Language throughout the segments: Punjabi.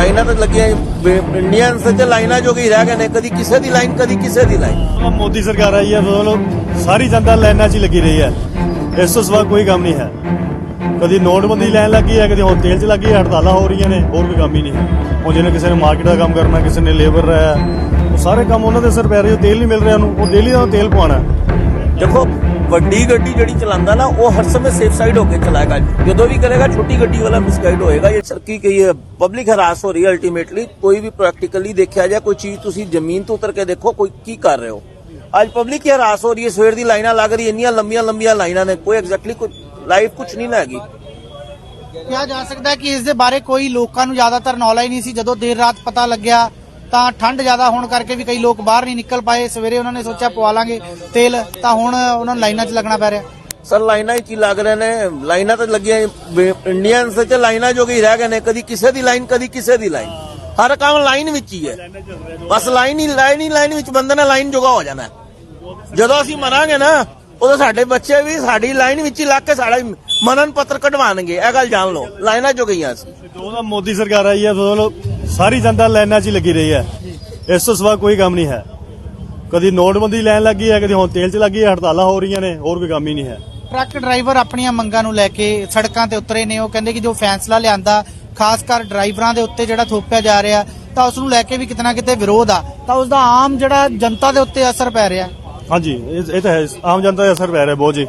ਲਾਈਨਾਂ ਤਾਂ ਲੱਗੀਆਂ ਇੰਡੀਅਨਸ ਤੇ ਲਾਈਨਾਂ ਜੋ ਗਈ ਰਹਿ ਗਏ ਨੇ ਕਦੀ ਕਿਸੇ ਦੀ ਲਾਈਨ ਕਦੀ ਕਿਸੇ ਦੀ ਲਾਈਨ। ਮੋਦੀ ਸਰਕਾਰ ਆਈ ਹੈ ਮਤਲਬ ਸਾਰੀ ਜਨਤਾ ਲਾਈਨਾਂ 'ਚ ਹੀ ਲੱਗੀ ਰਹੀ ਹੈ। ਇਸ ਤੋਂ ਸਿਵਾ ਕੋਈ ਕੰਮ ਨਹੀਂ ਹੈ। ਕਦੀ ਨੋਟਬੰਦੀ ਲੈਣ ਲੱਗੀ ਹੈ ਕਦੀ ਹੁਣ ਤੇਲ 'ਚ ਲੱਗੀ ਹੈ ਹੜਤਾਲਾਂ ਹੋ ਰਹੀਆਂ ਨੇ ਹੋਰ ਕੋਈ ਕੰਮ ਹੀ ਨਹੀਂ ਹੈ। ਹੁਣ ਜਿਹਨੇ ਕਿਸੇ ਨੇ ਮਾਰਕੀਟ ਦਾ ਕੰਮ ਕਰਨਾ ਕਿਸੇ ਨੇ ਲੇਬਰ ਹੈ ਉਹ ਸਾਰੇ ਕੰਮ ਉਹਨਾਂ ਦੇ ਸਿਰ ਪੈ ਰਹੇ ਤੇਲ ਨਹੀਂ ਮਿਲ ਰਿਹਾ ਉਹਨੂੰ ਉਹ ਡੇਲੀ ਦਾ ਤੇਲ ਪਵਾਉਣਾ। ਦੇਖੋ ਵੱਡੀ ਗੱਡੀ ਜਿਹੜੀ ਚਲਾਉਂਦਾ ਨਾ, ਉਹ ਹਰ ਸਮੇਂ ਸੇਫ ਸਾਈਡ ਹੋ ਕੇ ਚਲਾਏਗਾ ਜਦੋਂ ਵੀ ਕਰੇਗਾ, ਛੋਟੀ ਗੱਡੀ ਵਾਲਾ ਮਿਸਗਾਈਡ ਹੋਏਗਾ। ਇਹ ਸਰਕੀ ਕਹੀ ਹੈ ਪਬਲਿਕ ਹਰਾਸ ਹੋ ਰਹੀ ਹੈ ਅਲਟੀਮੇਟਲੀ ਕੋਈ ਵੀ ਪ੍ਰੈਕਟੀਕਲੀ ਦੇਖਿਆ ਜਾਏ, ਕੋਈ ਚੀਜ਼ ਤੁਸੀਂ ਜ਼ਮੀਨ ਤੋਂ ਉਤਰ ਕੇ ਦੇਖੋ, ਕੋਈ ਕੀ ਕਰ ਰਹੇ ਹੋ। ਅੱਜ ਪਬਲਿਕ ਹੀ ਹਰਾਸ ਹੋ ਰਹੀ ਹੈ, ਸਵੇਰ ਦੀ ਲਾਈਨਾਂ ਲੱਗ ਰਹੀ, ਇੰਨੀਆਂ ਲੰਬੀਆਂ ਲੰਬੀਆਂ ਲਾਈਨਾਂ ਨੇ। ਕੋਈ ਐਗਜ਼ੈਕਟਲੀ ਕੋਈ ਲਾਈਫ ਕੁਝ ਨਹੀਂ ਲੱਗੀ ਕਿਹਾ ਜਾ ਸਕਦਾ ਹੈ ਕਿ ਇਸ ਦੇ ਬਾਰੇ ਕੋਈ ਲੋਕਾਂ ਨੂੰ ਜ਼ਿਆਦਾਤਰ ਨੌਲੇਜ ਨਹੀਂ ਸੀ। ਜਦੋਂ ਦੇਰ ਰਾਤ ਪਤਾ ਲੱਗਿਆ ਤਾਂ ਠੰਡ ਜ਼ਿਆਦਾ ਹੋਣ ਕਰਕੇ ਵੀ ਕਈ ਲੋਕ ਬਾਹਰ ਨਹੀਂ ਨਿਕਲ ਪਾਏ। ਸਵੇਰੇ ਉਹਨਾਂ ਨੇ ਸੋਚਿਆ ਪਵਾ ਲਾਂਗੇ ਤੇਲ ਤਾਂ ਹੁਣ ਉਹਨਾਂ ਨੂੰ ਲਾਈਨਾਂ 'ਚ ਲੱਗਣਾ ਪੈ ਰਿਹਾ। ਸਰ ਲਾਈਨਾਂ ਹੀ ਕੀ ਲੱਗ ਰਹੇ ਨੇ? ਲਾਈਨਾਂ ਤਾਂ ਲੱਗੀਆਂ ਇੰਡੀਅਨਸ ਤੇ ਲਾਈਨਾਂ ਜੋ ਗਈ ਰਹਿ ਗਏ ਨੇ। ਕਦੀ ਕਿਸੇ ਦੀ ਲਾਈਨ ਕਦੀ ਕਿਸੇ ਦੀ ਲਾਈਨ। ਹਰ ਕੰਮ ਲਾਈਨ ਵਿੱਚ ਹੀ ਹੈ। ਬਸ ਲਾਈਨ ਹੀ ਲਾਈਨ ਹੀ ਲਾਈਨ ਵਿੱਚ ਬੰਦੇ ਨੇ ਲਾਈਨ ਜੋਗਾ ਹੋ ਜਾਣਾ। ਹੈ। ਜਦੋਂ ਅਸੀਂ ਮਰਾਂਗੇ ਨਾ ਉਦੋਂ ਸਾਡੇ ਬੱਚੇ ਵੀ ਸਾਡੀ ਲਾਈਨ ਵਿੱਚ ਹੀ ਲੱਗ ਕੇ ਸਾਡਾ ਮਨਨ ਪੱਤਰ ਕਢਵਾਣਗੇ। ਇਹ ਗੱਲ ਜਾਣ ਲਓ। ਲਾਈਨਾਂ ਜੋ ਗਈਆਂ ਸੀ। ਜਦੋਂ ਦਾ ਮੋਦੀ ਸਰਕਾਰ ਆਈ ਹੈ ਮਤਲਬ ਸਾਰੀ ਜਨਤਾ ਲਾਈਨਾਂ 'ਚ ਹੀ ਲੱਗੀ ਰਹੀ ਹੈ। ਇਸ ਤੋਂ ਸਿਵਾ ਕੋਈ ਕੰਮ ਨਹੀਂ ਹੈ। ਕਦੀ ਨੋਟਬੰਦੀ ਲੈਣ ਲੱਗੀ ਹੈ ਕਦੀ ਹੁਣ ਤੇਲ 'ਚ ਲੱਗੀ ਹੈ ਹੜਤਾਲਾਂ ਹੋ ਰਹੀਆਂ ਨੇ ਹੋਰ ਕੋਈ ਕੰਮ ਹੀ ਨਹੀਂ ਹੈ। ਟਰੱਕ ਡਰਾਈਵਰ ਆਪਣੀਆਂ ਮੰਗਾਂ ਨੂੰ ਲੈ ਕੇ ਸੜਕਾਂ ਤੇ ਉਤਰੇ ਨੇ। ਉਹ ਕਹਿੰਦੇ ਕਿ ਜੋ ਫੈਸਲਾ ਲਿਆਂਦਾ ਖਾਸ ਕਰ ਡਰਾਈਵਰਾਂ ਦੇ ਉੱਤੇ ਜਿਹੜਾ ਥੋਪਿਆ ਜਾ ਰਿਹਾ ਤਾਂ ਉਸ ਨੂੰ ਲੈ ਕੇ ਵੀ ਕਿਤਨਾ ਕਿਤੇ ਵਿਰੋਧ ਆ। ਤਾਂ ਉਸ ਦਾ ਆਮ ਜਿਹੜਾ ਜਨਤਾ ਦੇ ਉੱਤੇ ਅਸਰ ਪੈ ਰਿਹਾ। ਹਾਂਜੀ ਇਹ ਇਹ ਤਾਂ ਹੈ। ਆਮ ਜਨਤਾ ਦਾ ਅਸਰ ਪੈ ਰਿਹਾ ਬਹੁਤ ਜੀ।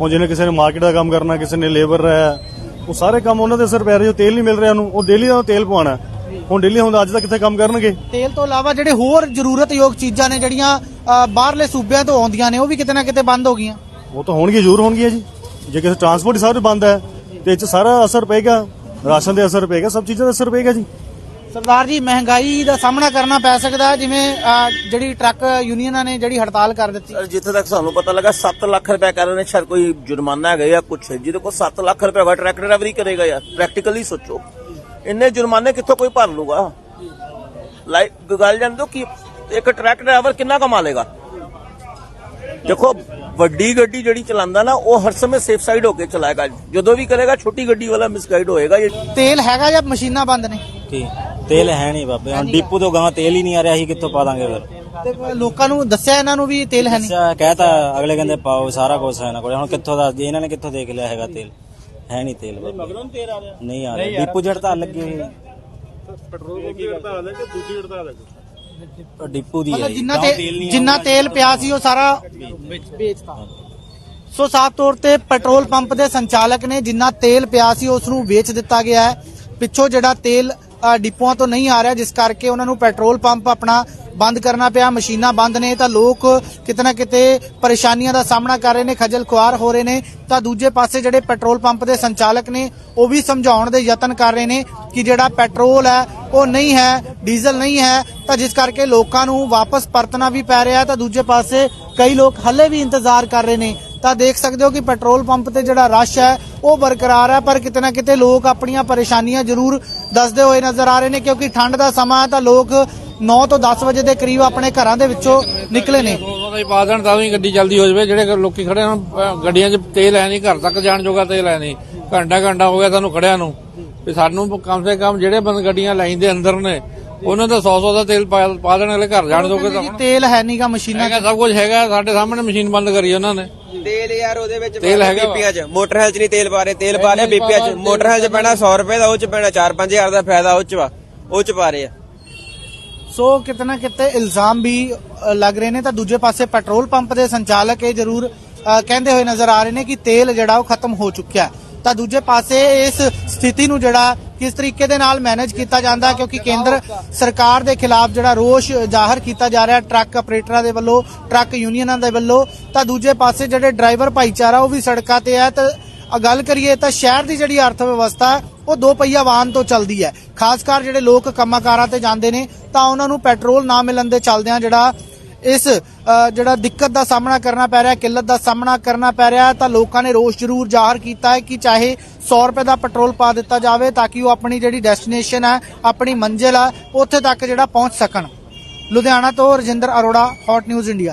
ਹੁਣ ਜਿਹਨੇ ਕਿਸੇ ਨੇ ਮਾਰਕੀਟ ਦਾ ਕੰਮ ਕਰਨਾ ਕਿਸੇ ਨੇ ਲੇਬਰ ਹੈ ਉਹ ਸਾਰੇ ਕੰਮ ਉਹਨਾਂ ਦੇ ਅਸਰ ਪੈ ਰਹੇ। ਤੇਲ ਨਹੀਂ ਮਿਲ ਰਿਹਾ ਉਹਨੂੰ ਉਹ ਡੇਲੀ ਦਾ ਤੇਲ ਪਵਾਉਣਾ। ਹੁਣ ਡੇਲੀ ਹੁੰਦਾ ਅੱਜ ਤੱਕ ਕਿੱਥੇ ਕੰਮ ਕਰਨਗੇ? ਤੇਲ ਤੋਂ ਇਲਾਵਾ ਜਿਹੜੇ ਹੋਰ ਜ਼ਰੂਰਤਯੋਗ ਚੀਜ਼ਾਂ ਨੇ ਜਿਹੜੀਆਂ ਅ, ਬਾਹਰਲੇ ਸੂਬਿਆਂ ਤੋਂ ਆਉਂਦੀਆਂ ਨੇ ਉਹ ਵੀ ਕਿਤੇ ਨਾ ਕਿਤੇ ਬੰਦ ਹੋ ਗਈਆਂ। ਉਹ ਤਾਂ ਹੋਣਗੇ ਜ਼ਰੂਰ ਹੋਣਗੇ ਜੀ। ਜੇ ਕਿਸੇ ਟਰਾਂਸਪੋਰਟ ਹੀ ਸਾਰੇ ਬੰਦ ਹੈ ਤੇ ਇਹ 'ਚ ਸਾਰਾ ਅਸਰ ਪਏਗਾ ਰਾਸ਼ਨ ਦੇ ਅਸਰ ਪਏਗਾ ਸਭ ਚੀਜ਼ਾਂ ਦਾ ਅਸਰ ਪਏਗਾ ਜੀ। ਸਰਦਾਰ ਜੀ ਮਹਿੰਗਾਈ ਦਾ ਸਾਹਮਣਾ ਕਰਨਾ ਪੈ ਸਕਦਾ ਹੈ ਜਿਵੇਂ ਅ, ਜਿਹੜੀ ਟਰੱਕ ਯੂਨੀਅਨਾਂ ਨੇ ਜਿਹੜੀ ਹੜਤਾਲ ਕਰ ਦਿੱਤੀ। ਸਰ ਜਿੱਥੇ ਤੱਕ ਸਾਨੂੰ ਪਤਾ ਲੱਗਾ 7 ਲੱਖ ਰੁਪਏ ਕਰ ਰਹੇ ਨੇ ਸ਼ਾਇਦ ਕੋਈ ਜੁਰਮਾਨਾ ਹੈਗਾ ਜਾਂ ਕੁਛ ਜਿਹਦੇ ਕੋਲ 7 ਲੱਖ ਰੁਪਏ ਹੋਗਾ ਟਰੱਕ ਡਰਾਈਵਰੀ ਕਰੇਗਾ ਯਾਰ ਪ੍ਰੈਕਟੀਕਲੀ ਸੋਚੋ। ਇੰਨੇ ਜੁਰਮਾਨੇ ਕਿੱਥੋਂ ਕੋਈ ਭਰ ਲੂਗਾ? ਲਾਈਕ ਗੱਲ ਜਾਣ ਦੋ ਕਿ ਇੱਕ ਟਰੱਕ ਡਰਾਈਵਰ ਕਿੰਨਾ ਕਮਾ ਲੇਗਾ ਦੇਖੋ ਵੱਡੀ ਗੱਡੀ ਜਿਹੜੀ ਚਲਾਉਂਦਾ ਨਾ ਉਹ ਹਰ ਸਮੇਂ ਸੇਫ ਸਾਈਡ ਹੋ ਕੇ ਚਲਾਏਗਾ। ਜਦੋਂ ਵੀ ਕਰੇਗਾ ਛੋਟੀ ਗੱਡੀ ਵਾਲਾ ਮਿਸਗਾਈਡ ਹੋਏਗਾ ਇਹ ਤੇਲ ਹੈਗਾ ਜਾਂ ਮਸ਼ੀਨਾਂ ਬੰਦ ਨੇ? ਕੀ? ਤੇਲ ਹੈ ਨਹੀਂ ਬਾਬੇ। ਹੁਣ ਡਿਪੂ ਤੋਂ ਗਾਂ ਤੇਲ ਹੀ ਨਹੀਂ ਆ ਰਿਹਾ ਸੀ ਕਿੱਥੋਂ ਪਾ ਦਾਂਗੇ ਫਿਰ? ਤੇ ਲੋਕਾਂ ਨੂੰ ਦੱਸਿਆ ਇਹਨਾਂ ਨੂੰ ਵੀ ਤੇਲ ਹੈ ਨਹੀਂ? ਅੱਛਾ ਕਹਿਤਾ ਅਗਲੇ ਕਹਿੰਦੇ ਪਾਓ ਸਾਰਾ ਕੁਝ ਹੈ ਨਾ ਕੋਲੇ। ਹੁਣ ਕਿੱਥੋਂ ਦੱਸ ਦੀ ਇਹਨਾਂ ਨੇ ਕਿੱਥੋਂ ਦੇਖ ਲਿਆ ਹੈਗਾ ਤੇਲ? ਹੈ ਨਹੀਂ ਤੇਲ ਬਾਬੇ। ਨਹੀਂ ਆ ਰਿਹਾ। ਡਿਪੂ ਜੜ ਤਾਂ ਲੱਗੀ ਹੋਈ ਹੈ। ਡਿਪੂ ਦੀ ਹੈ ਮਤਲਬ ਜੀ, ਜਿੰਨਾ ਗਾਂਹ ਤੇ ਨਹੀਂ ਜਿੰਨਾ ਆਉਂਦਾ। ਤੇਲ ਪਿਆ ਸੀ ਉਹ ਸਾਰਾ ਵੇਚਤਾ। ਸੋ ਸਾਫ਼ ਤੌਰ ਤੇ ਪੈਟਰੋਲ ਪੰਪ ਦੇ ਸੰਚਾਲਕ ਨੇ ਜਿੰਨਾ ਤੇਲ ਪਿਆ ਸੀ ਉਸ ਨੂੰ ਵੇਚ ਦਿੱਤਾ ਗਿਆ ਹੈ। ਪਿੱਛੋਂ ਜਿਹੜਾ ਤੇਲ ਡਿਪੂਆਂ ਤੋਂ ਨਹੀਂ ਆ ਰਿਹਾ, ਜਿਸ ਕਰਕੇ ਉਹਨਾਂ ਨੂੰ ਪੈਟਰੋਲ ਪੰਪ ਆਪਣਾ ਬੰਦ ਕਰਨਾ ਪਿਆ, ਮਸ਼ੀਨਾਂ ਬੰਦ ਨੇ, ਤਾਂ ਲੋਕ ਕਿਤੇ ਨਾ ਕਿਤੇ ਪਰੇਸ਼ਾਨੀਆਂ ਦਾ ਸਾਹਮਣਾ ਕਰ ਰਹੇ ਨੇ, ਖਜਲ ਖੁਆਰ ਹੋ ਰਹੇ ਨੇ। ਤਾਂ ਦੂਜੇ ਪਾਸੇ ਜਿਹੜੇ ਪੈਟਰੋਲ ਪੰਪ ਦੇ ਸੰਚਾਲਕ ਨੇ, ਉਹ ਵੀ ਸਮਝਾਉਣ ਦੇ ਯਤਨ ਕਰ ਰਹੇ ਨੇ ਕਿ ਜਿਹੜਾ ਪੈਟਰੋਲ ਹੈ, ਉਹ ਨਹੀਂ ਹੈ, ਡੀਜ਼ਲ ਨਹੀਂ ਹੈ, ਤਾਂ ਜਿਸ ਕਰਕੇ ਲੋਕਾਂ ਨੂੰ ਵਾਪਸ ਪਰਤਣਾ ਵੀ ਪੈ ਰਿਹਾ ਤਾਂ ਦੂਜੇ ਪਾਸੇ ਕਈ ਲੋਕ ਹੱਲੇ ਵੀ ਇੰਤਜ਼ਾਰ ਕਰ ਰਹੇ ਨੇ ਤਾਂ ਦੇਖ ਸਕਦੇ ਹੋ ਕਿ ਪੈਟਰੋਲ ਪੰਪ ਤੇ ਜਿਹੜਾ ਰਸ਼ ਹੈ, ਉਹ ਬਰਕਰਾਰ ਹੈ, ਪਰ ਕਿਤੇ ਨਾ ਕਿਤੇ ਲੋਕ ਆਪਣੀਆਂ ਪਰੇਸ਼ਾਨੀਆਂ ਜ਼ਰੂਰ ਦੱਸਦੇ ਹੋਏ ਨਜ਼ਰ ਆ ਰਹੇ ਨੇ, ਕਿਉਂਕਿ ਠੰਡ ਦਾ ਸਮਾਂ ਹੈ ਤਾਂ ਲੋਕ 9 ਤੋਂ 10 ਵਜੇ ਦੇ ਕਰੀਬ ਆਪਣੇ ਘਰਾਂ ਦੇ ਵਿੱਚੋਂ ਨਿਕਲੇ ਨੇ। ਹੀ ਪਾ ਦੇਣ, ਤਾਂ ਵੀ ਗੱਡੀ ਜਲਦੀ ਹੋ ਜਾਵੇ, ਜਿਹੜੇ ਲੋਕੀ ਖੜੇ ਹਨ ਗੱਡੀਆਂ 'ਚ ਤੇਲ ਹੈ ਨਹੀਂ, ਘਰ ਤੱਕ ਜਾਣ ਜੋਗਾ ਤੇਲ ਹੈ ਨਹੀਂ। ਘੰਟਾ ਘੰਟਾ ਹੋ ਗਿਆ ਸਾਨੂੰ ਖੜਿਆਂ ਨੂੰ, ਵੀ ਸਾਨੂੰ ਕਮ ਸੇ ਕਮ ਜਿਹੜੇ ਬੰਦ ਗੱਡੀਆਂ ਲਾਈਨ ਦੇ ਅੰਦਰ ਨੇ ਉਹਨਾਂ ਦਾ 100 100 ਦਾ ਤੇਲ ਪਾ ਪਾ ਦੇਣ ਅਗਲੇ ਘਰ ਜਾਣ ਜੋਗੇ ਤਾਂ ਜੀ, ਤੇਲ ਹੈ ਨਹੀਂਗਾ ਮਸ਼ੀਨਾਂ 'ਚ। ਹੈਗਾ ਸਭ ਕੁਝ ਹੈਗਾ ਸਾਡੇ ਸਾਹਮਣੇ ਮਸ਼ੀਨ ਬੰਦ ਕਰੀ ਉਹਨਾਂ ਨੇ ਤੇਲ ਯਾਰ ਉਹਦੇ ਵਿੱਚ ਤੇਲ ਹੈਗਾ ਵਾ। ਬੀਪੀਆਂ 'ਚ ਮੋਟਰ ਹੈਲ 'ਚ ਨਹੀਂ ਤੇਲ ਪਾ ਰਹੇ ਤੇਲ ਪਾ ਰਹੇ ਬੀਪੀਆਂ 'ਚ ਮੋਟਰ ਹੈਲ 'ਚ ਪੈਣਾ 100 ਰੁਪਏ ਦਾ ਉਹ 'ਚ ਪੈਣਾ 4-5000 ਦਾ ਫਾਇਦਾ ਉਹ 'ਚ ਵਾ ਉਹ 'ਚ ਪਾ ਰਹੇ ਆ ਸੋ ਕਿਤੇ ਨਾ ਕਿਤੇ ਇਲਜ਼ਾਮ ਵੀ ਅ, ਲੱਗ ਰਹੇ ਨੇ ਤਾਂ ਦੂਜੇ ਪਾਸੇ ਪੈਟਰੋਲ ਪੰਪ ਦੇ ਸੰਚਾਲਕ ਇਹ ਜ਼ਰੂਰ ਅ, ਕਹਿੰਦੇ ਹੋਏ ਨਜ਼ਰ ਆ ਰਹੇ ਨੇ ਕਿ ਤੇਲ ਜਿਹੜਾ ਉਹ ਖਤਮ ਹੋ ਚੁੱਕਿਆ ਹੈ। ਤਾਂ ਦੂਜੇ ਪਾਸੇ ਇਸ ਸਥਿਤੀ ਨੂੰ ਜਿਹੜਾ ਕਿਸ ਤਰੀਕੇ ਦੇ ਨਾਲ ਮੈਨੇਜ ਕੀਤਾ ਜਾਂਦਾ, ਕਿਉਂਕਿ ਕੇਂਦਰ ਸਰਕਾਰ ਦੇ ਖਿਲਾਫ ਜਿਹੜਾ ਰੋਸ਼ ਜ਼ਾਹਰ ਕੀਤਾ ਜਾ ਰਿਹਾ, ਟਰੱਕ ਆਪਰੇਟਰਾਂ ਦੇ ਵੱਲੋਂ, ਟਰੱਕ ਯੂਨੀਅਨਾਂ ਦੇ ਵੱਲੋਂ, ਤਾਂ ਦੂਜੇ ਪਾਸੇ ਜਿਹੜੇ ਡਰਾਈਵਰ ਭਾਈਚਾਰਾ ਉਹ ਵੀ ਸੜਕਾਂ ਤੇ ਹੈ, ਤਾਂ ਗੱਲ ਕਰੀਏ ਤਾਂ ਸ਼ਹਿਰ ਦੀ ਜਿਹੜੀ ਅਰਥ ਵਿਵਸਥਾ ਉਹ ਦੋ ਪਹੀਆ ਵਾਹਨ ਤੋਂ ਚੱਲਦੀ ਹੈ। ਖਾਸ ਕਰ ਜਿਹੜੇ ਲੋਕ ਕੰਮਾਂ-ਕਾਰਾਂ ਤੇ ਜਾਂਦੇ ਨੇ, ਤਾਂ ਉਹਨਾਂ ਨੂੰ ਪੈਟਰੋਲ ਨਾ ਮਿਲਣ ਦੇ ਚੱਲਦਿਆਂ ਜਿਹੜਾ ਇਸ ਜਿਹੜਾ ਦਿੱਕਤ ਦਾ ਸਾਹਮਣਾ ਕਰਨਾ ਪੈ ਰਿਹਾ, ਕਿੱਲਤ ਦਾ ਸਾਹਮਣਾ ਕਰਨਾ ਪੈ ਰਿਹਾ ਤਾਂ ਲੋਕਾਂ ਨੇ ਰੋਸ਼ ਜ਼ਰੂਰ ਜ਼ਾਹਰ ਕੀਤਾ ਹੈ ਕਿ ਚਾਹੇ 100 ਰੁਪਏ ਦਾ ਪੈਟਰੋਲ ਪਾ ਦਿੱਤਾ ਜਾਵੇ ਤਾਂ ਕਿ ਉਹ ਆਪਣੀ ਜਿਹੜੀ ਡੈਸਟੀਨੇਸ਼ਨ ਹੈ, ਆਪਣੀ ਮੰਜ਼ਿਲ ਹੈ, ਉੱਥੇ ਤੱਕ ਜਿਹੜਾ ਪਹੁੰਚ ਸਕਣ। ਲੁਧਿਆਣਾ ਤੋਂ Rajinder Arora hot news India